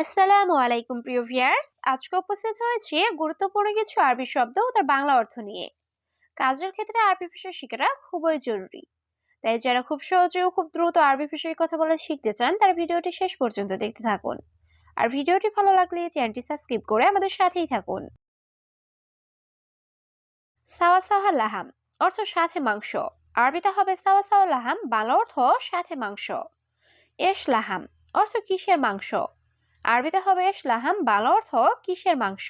আসসালামু আলাইকুম, প্রিয় ভিউয়ার্স। আজকে উপস্থিত হয়েছে গুরুত্বপূর্ণ কিছু আরবি শব্দ ও তার বাংলা অর্থ নিয়ে। কাজের ক্ষেত্রে আরবি ভাষা শেখাটা খুবই জরুরি। তাই যারা খুব সহজে ও খুব দ্রুত আরবি ভাষায় কথা বলে শিখতে চান, তার ভিডিওটি শেষ পর্যন্ত দেখতে থাকুন। আর ভিডিওটি ভালো লাগলে চ্যানেলটি সাবস্ক্রাইব করে আমাদের সাথেই থাকুন। সাওয়া সাওয়া লাহাম অর্থ সাথে মাংস। আরবিতে হবে সাওয়া সাওয়া লাহাম, বাংলা অর্থ সাথে মাংস। এশ লাহাম অর্থ কিসের মাংস? আরবিতে হবে লাহাম বাংলা অর্থ কিসের মাংস?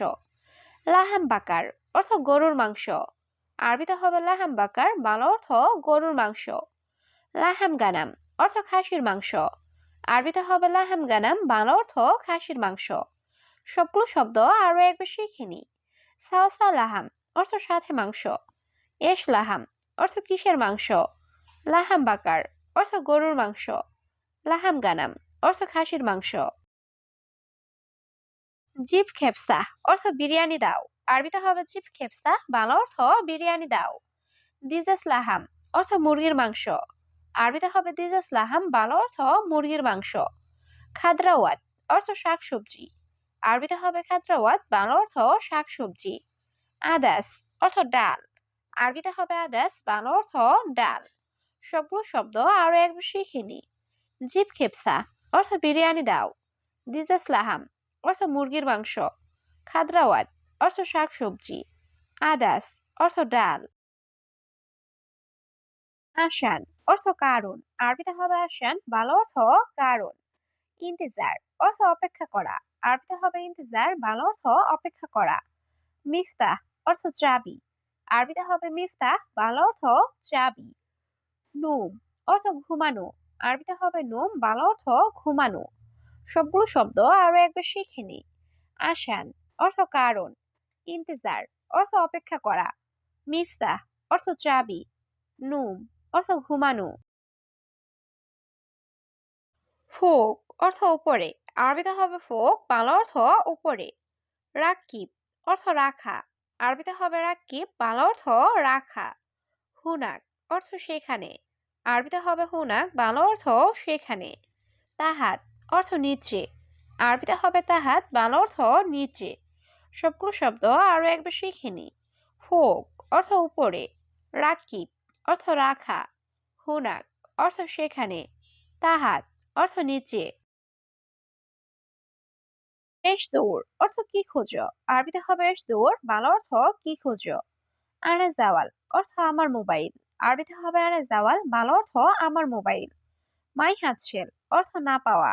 লাহাম বাকার অর্থ গরুর মাংস। আরবিতে হবে লাহাম বাকার বাংলা অর্থ গরুর মাংস। লাহাম গানাম অর্থ খাসির মাংস। আরবিতে হবে লাহাম গানাম বাংলা অর্থ খাসির মাংস। সবগুলো শব্দ আরও একবার শিখে নি সাওসা লাহাম অর্থ সাথে মাংস। এশ লাহাম অর্থ কিসের মাংস? লাহাম বাকার অর্থ গরুর মাংস। লাহাম গানাম অর্থ খাসির মাংস। জিপ খেপসা অর্থ বিরিয়ানি দাও। আরবিতে হবে জিপ খেপসা, বাংলা অর্থ বিরিয়ানি দাও। দিজাস লাহাম অর্থ মুরগির মাংস। আরবিতে হবে দিজাস লাহাম, বাংলা অর্থ মুরগির মাংস। খাদ্রাওয়াত অর্থ শাক সবজি আরবিতে হবে খাদ্রাওয়াত, বাংলা অর্থ শাক সবজি আদাস অর্থ ডাল। আরবিতে হবে আদাস, বাংলা অর্থ ডাল। সবগুলো শব্দ আরও একবার শিখে নি। জিপ খেপসা অর্থ বিরিয়ানি দাও। দিজাস লাহাম অর্থ মুরগির মাংস, খাদ্রাওয়াত, অর্থ শাক সবজি আদাস, অর্থ ডাল। আসান, অর্থ কারণ। আরবিতে হবে আসান, ভালো অর্থ কারণ। ইন্তেজার, অর্থ অপেক্ষা করা। আরবিতে হবে ইন্তেজার, ভালো অর্থ অপেক্ষা করা। মিফতাহ, অর্থ চাবি। আরবিতে হবে মিফতাহ, ভালো অর্থ চাবি। নুম, অর্থ ঘুমানো। আরবিতে হবে নুম, ভালো অর্থ ঘুমানো। সবগুলো শব্দ আরও একবার শিখে নি আসান, অর্থ কারণ। ইন্তেজার, অর্থ অপেক্ষা করা। মিফতাহ, অর্থ চাবি। নুম, অর্থ ঘুমানো। ফোক, অর্থ উপরে। আরবিতে হবে ফোক, বাংলা অর্থ উপরে। রাকিব, অর্থ রাখা। আরবিতে হবে রাকিব, বাংলা অর্থ রাখা। হুনাক, অর্থ সেখানে। আরবিতে হবে হুনাক, বাংলা অর্থ সেখানে। তাহাত অর্থ নিচে। আরবিতে হবে তাহাত, বাংলা অর্থ নিচে। সবগুলো শব্দ আরও একবার শিখে নি। ফোক অর্থ উপরে। রাকিব, অর্থ রাখা। হুনাক, অর্থ সেখানে। তাহাত, অর্থ নিচে। এস দৌড়, অর্থ কি খোঁজ? আরবিতে হবে এস দৌড়, বাংলা অর্থ কি খোঁজ? আনাজ দাওয়াল অর্থ আমার মোবাইল। আরবিতে হবে আনাজ দাওয়াল বাংলা অর্থ আমার মোবাইল। মাই হাতছেল অর্থ না পাওয়া।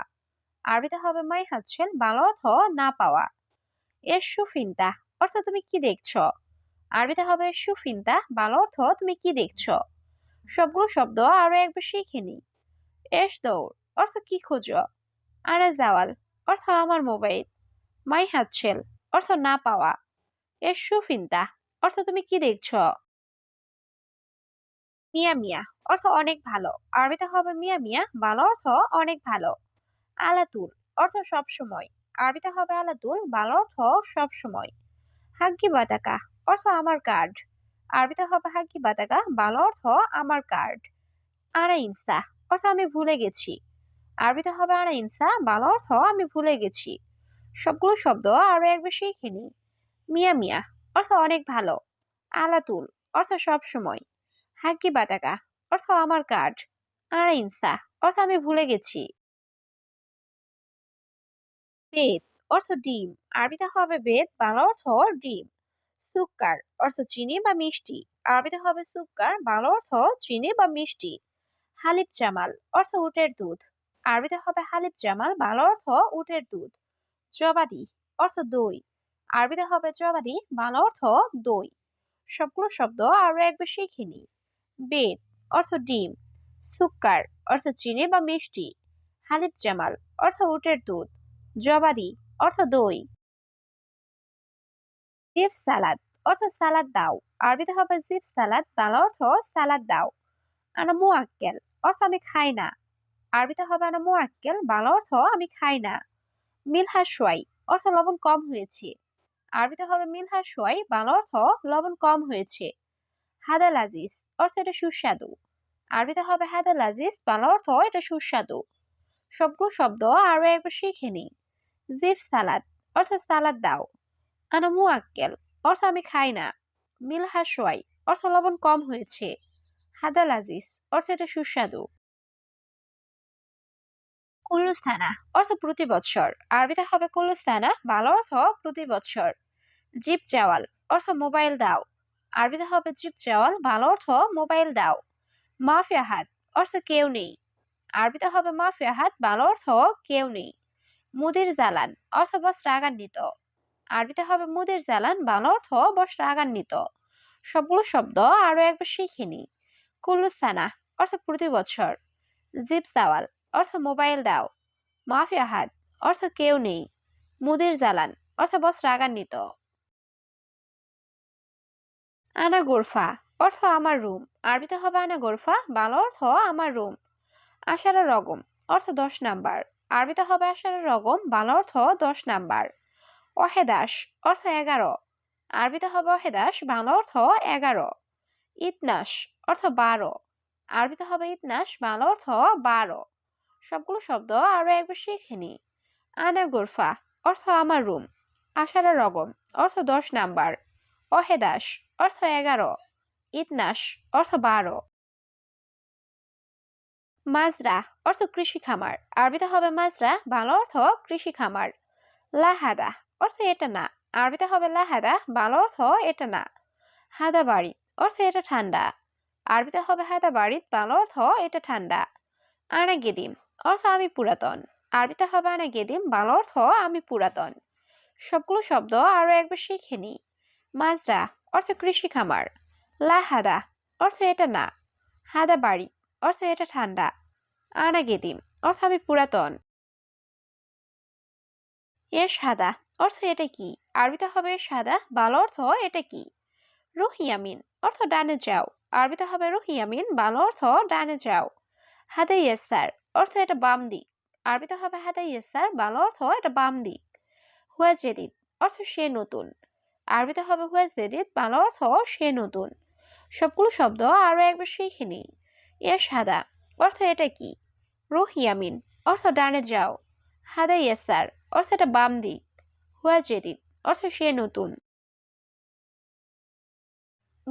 আরবিতে হবে মাই হাতছেন বাংলা অর্থ না পাওয়া। এর সুফিনতা অর্থ তুমি কি দেখছ? আরবিতে হবে সুফিন্তা, বাংলা অর্থ তুমি কি দেখছ? সবগুলো শব্দ আরও একবার শিখে নি এস দৌড়, অর্থ কি খোঁজো? আরে জাওয়াল অর্থ আমার মোবাইল। মাই হাতছেল, অর্থ না পাওয়া। এর সুফিন্তা, অর্থ তুমি কি দেখছ? মিয়া মিয়া, অর্থ অনেক ভালো। আরবিতে হবে মিয়া মিয়া ভালো অর্থ অনেক ভালো। আলাতুল অর্থ সব সময়। আরবিতে হবে আলাতুল ভালো অর্থ সব সময়। হাগ্গি বাতাকা অর্থ আমার কার্ড। আরবিতে হবে হাগ্গি বাতাকা ভালো অর্থ আমার কার্ড। আনা ইনসা অর্থ আমি ভুলে গেছি। আরবিতে হবে আনা ইনসা ভালো অর্থ আমি ভুলে গেছি। সবগুলো শব্দ আরও একবার শিখে নি মিয়া মিয়া অর্থ অনেক ভালো। আলাতুল অর্থ সব সময়। হাগ্গি বাতাকা অর্থ আমার কার্ড। আনা ইনসা অর্থ আমি ভুলে গেছি। বেদ অর্থ ডিম, আরবিতে হবে বেদ, বাংলা অর্থ ডিম। সুক্কার অর্থ চিনি বা মিষ্টি, আরবিতে হবে সুক্কার, বাংলা অর্থ চিনি বা মিষ্টি। হালিব জামাল অর্থ উটের দুধ, আরবিতে হবে হালিব জামাল, বাংলা অর্থ উটের দুধ। জবাদি অর্থ দই, আরবিতে হবে জবাদি, বাংলা অর্থ দই। সবগুলো শব্দ আরও একবার শিখে নি বেদ অর্থ ডিম, সুক্কার অর্থ চিনি বা মিষ্টি। হালিব জামাল অর্থ উটের দুধ। জবাদি, অর্থ দই। জিপ সালাদ অর্থ সালাদ দাও। আরবিতে হবে জিপ সালাদ বাংলা অর্থ সালাদ দাও। আনা মুআক্কেল, অর্থ আমি খাই না। আরবিতে হবে আনা মুআক্কেল, বাংলা অর্থ আমি খাই না। মিলহা সোয়াই, অর্থ লবণ কম হয়েছে। আরবিতে হবে মিলহা সোয়াই, বাংলা অর্থ লবণ কম হয়েছে। হাদাল আজিজ, অর্থ এটা সুস্বাদু। আরবিতে হবে হাদাল আজিজ, বাংলা অর্থ এটা সুস্বাদু। সবগুলো শব্দ আরও একবার শিখে নিই। জিফ সালাদ অর্থ সালাদ দাও। আনা মুআক্কেল অর্থ আমি খাই না। মিলহা সোয়াই অর্থ লবণ কম হয়েছে। হাদাল আজিজ অর্থ এটা সুস্বাদু। কুল্লুস্থানা অর্থ প্রতি বৎসর আরবিতে হবে কুল্লুস্থানা ভালো অর্থ প্রতি বৎসর জিপ চাওয়াল অর্থ মোবাইল দাও। আরবিতে হবে জিপ চাওয়াল ভালো অর্থ মোবাইল দাও। মাফিয়া হাত অর্থ কেউ নেই। আরবিতে হবে মাফিয়া হাত ভালো অর্থ কেউ নেই। মুদির জালান অর্থ বস রাগান্বিত আরবিতে হবে মুদির জালান ভালো অর্থ বস রাগান্বিত সবগুলো শব্দ আরও একবার শিখে নি কুল্লুস্থানা অর্থ প্রতি বছর। জিপ সাওয়াল অর্থ মোবাইল দাও। মাফিয়া হাত অর্থ কেউ নেই। মুদির জালান অর্থ বস রাগান্বিত আনা গোরফা অর্থ আমার রুম। আরবিতে হবে আনা গোরফা ভালো অর্থ আমার রুম। আশারা রগম অর্থ দশ নাম্বার। আরবিতে হবে আশারা রগম ভালো অর্থ দশ নাম্বার। অহেদাস, অর্থ এগারো। আরবিতে হবে অহেদাস, বাংলা অর্থ এগারো। ইতনাস, অর্থ বারো। আরবিতে হবে ইতনাস, বাংলা অর্থ বারো। সবগুলো শব্দ আরও একবার শিখে নি। আনা গোরফা, অর্থ আমার রুম। আশারা রগম, অর্থ দশ নাম্বার। অহেদাস, অর্থ এগারো। ইতনাস, অর্থ বারো। মাজরা অর্থ কৃষি খামার। আরবিতে হবে মাজরা ভালো অর্থ কৃষি খামার। লাহাদা অর্থ এটা না। আরবিতে হবে লাহাদা ভালো অর্থ এটা না। হাদা বাড়ি অর্থ এটা ঠান্ডা। আরবিতে হবে হাদা বাড়ি ভালো অর্থ এটা ঠান্ডা। আনা গেদিম অর্থ আমি পুরাতন। আরবিতে হবে আনা গেদিম ভালো অর্থ আমি পুরাতন। সবগুলো শব্দ আরও একবার শিখে নি মাজরা অর্থ কৃষি খামার। লাহাদা অর্থ এটা না। হাদা বাড়ি অর্থ এটা ঠান্ডা। আনা গেদিম অর্থ আমি পুরাতন। এ সাদা অর্থ এটা কি? আরবিতে হবে সাদা ভালো অর্থ এটা কি? রুহিয়ামিন, অর্থ ডানে যাও। আরবিতে হবে রুহিয়ামিন ভালো অর্থ ডানে যাও। হাদা ইয়েসার অর্থ এটা বাম দিক। আরবিতে হবে হাদা ইয়েসার ভালো অর্থ এটা বাম দিক। হুয়া জেদিদ অর্থ সে নতুন। আরবিতে হবে হুয়া জেদিদ ভালো অর্থ সে নতুন। সবগুলো শব্দ আরও একবার শিখে নিই। এ সাদা। অর্থ এটা কি? রুহিয়ামিন অর্থ ডানে যাও। হাদা ইয়েসার অর্থ এটা বাম দিক। হুয়া, জেদিদ। অর্থ সে নতুন।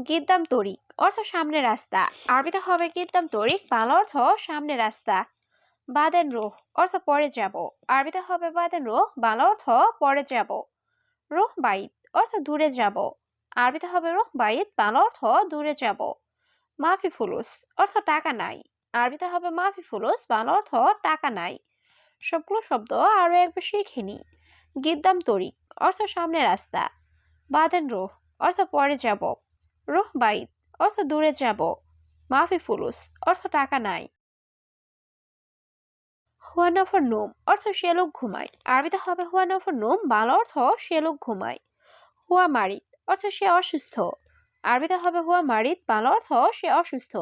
গিদ্দাম, তরিক। অর্থ সামনে রাস্তা। আরবিতে হবে গিদ্দাম, তরিক। বাংলা অর্থ সামনে রাস্তা। বাদেন, রোহ। অর্থ পরে যাব। আরবিতে হবে বাদেন, রোহ। বাংলা অর্থ পরে যাব। রোহ, বাইত। অর্থ দূরে যাব। আরবিতে হবে রোহ, বাইত। বাংলা অর্থ দূরে যাব। মাফি ফুলুস, অর্থ টাকা নাই। আরবিতে হবে মাফি ফুলুস, বাংলা অর্থ টাকা নাই। সবগুলো শব্দ আরও একবার শিখে নি। গিদ্দাম তরিক, অর্থ সামনে রাস্তা। বাদেন রোহ, অর্থ পরে যাব। রোহ বাইত, অর্থ দূরে যাব। মাফি ফুলুস, অর্থ টাকা নাই। হুয়ানফর নোম, অর্থ সে লোক ঘুমায়। আরবিতে হবে হুয়ান হুয়ানফর নোম, বাংলা অর্থ সে লোক ঘুমায়। হুয়া মারিত, অর্থ সে অসুস্থ। আরবিতে হবে হুয়া মারিত বাংলা অর্থ সে অসুস্থ।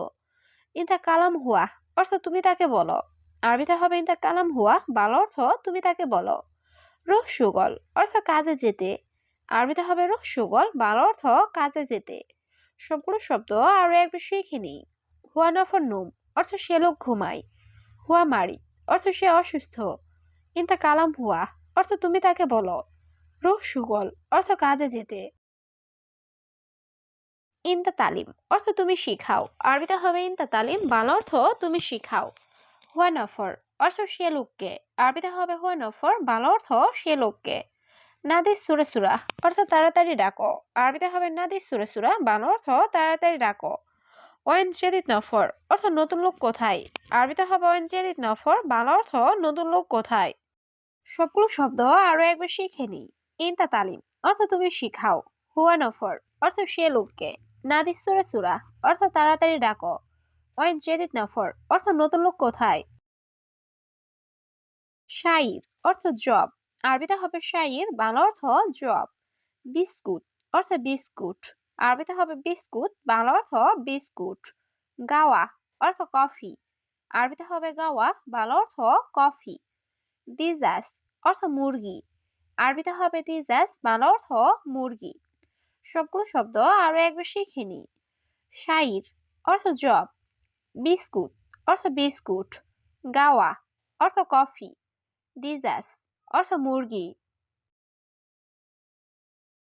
ইন্তা কালাম হুয়া, অর্থ তুমি তাকে বলো। আরবিতে হবে ইন্তা কালাম হুয়া, বাংলা অর্থ তুমি তাকে বলো। রুহ সুগল, অর্থ কাজে যেতে। আরবিতে হবে রুহ সুগল, বাংলা অর্থ কাজে যেতে। সবগুলো শব্দ আরও একবার শিখে নিই। হুয়া নফর নুম, অর্থ সে লোক ঘুমায়। হুয়া মারি অর্থ সে অসুস্থ। ইন্তা কালাম হুয়া, অর্থ তুমি তাকে বলো। রুহ সুগল, অর্থ কাজে যেতে। ইন্তা তালিম অর্থ তুমি শিখাও। আরবিতে হবে ইন্তা তালিম, বাংলা অর্থ তুমি শিখাও। হুয়া নফর অর্থ সে লোককে। আরবিতে হবে হুয়া নফর বাংলা অর্থ সে লোককে। নাদিস সুরে সুরা অর্থ তাড়াতাড়ি ডাকো। আরবিতে হবে নাদিস সুরে সুরা, বাংলা অর্থ তাড়াতাড়ি ডাকো। ওয়েন জেদিদ নফর অর্থ নতুন লোক কোথায়? আরবিতে হবে ওয়েন জেদিদ নফর, বাংলা অর্থ নতুন লোক কোথায়? সবগুলো শব্দ আরও একবার শিখে নি ইনতা তালিম অর্থ তুমি শিখাও। হুয়া নফর অর্থ সে লোককে। নাদিস সুরে অর্থ তাড়াতাড়ি ডাকো। ওয়েন জেদিদ নফর অর্থ নতুন লোক কোথায়? শাইর, অর্থ জব। আরবিতে হবে শাইর, বাংলা অর্থ জব। বিস্কুট, অর্থ বিস্কুট। আরবিতে হবে বিস্কুট, বাংলা অর্থ বিস্কুট। গাওয়া, অর্থ কফি। আরবিতে হবে গাওয়া, বাংলা অর্থ কফি। দিজাস, অর্থ মুরগি। আরবিতে হবে দিজাস, বাংলা অর্থ মুরগি। সবগুলো শব্দ আরও একবার শিখে নি শাইর অর্থ জব বিস্কুট অর্থ বিস্কুট, গাওয়া অর্থ কফি দিজাস অর্থ মুরগি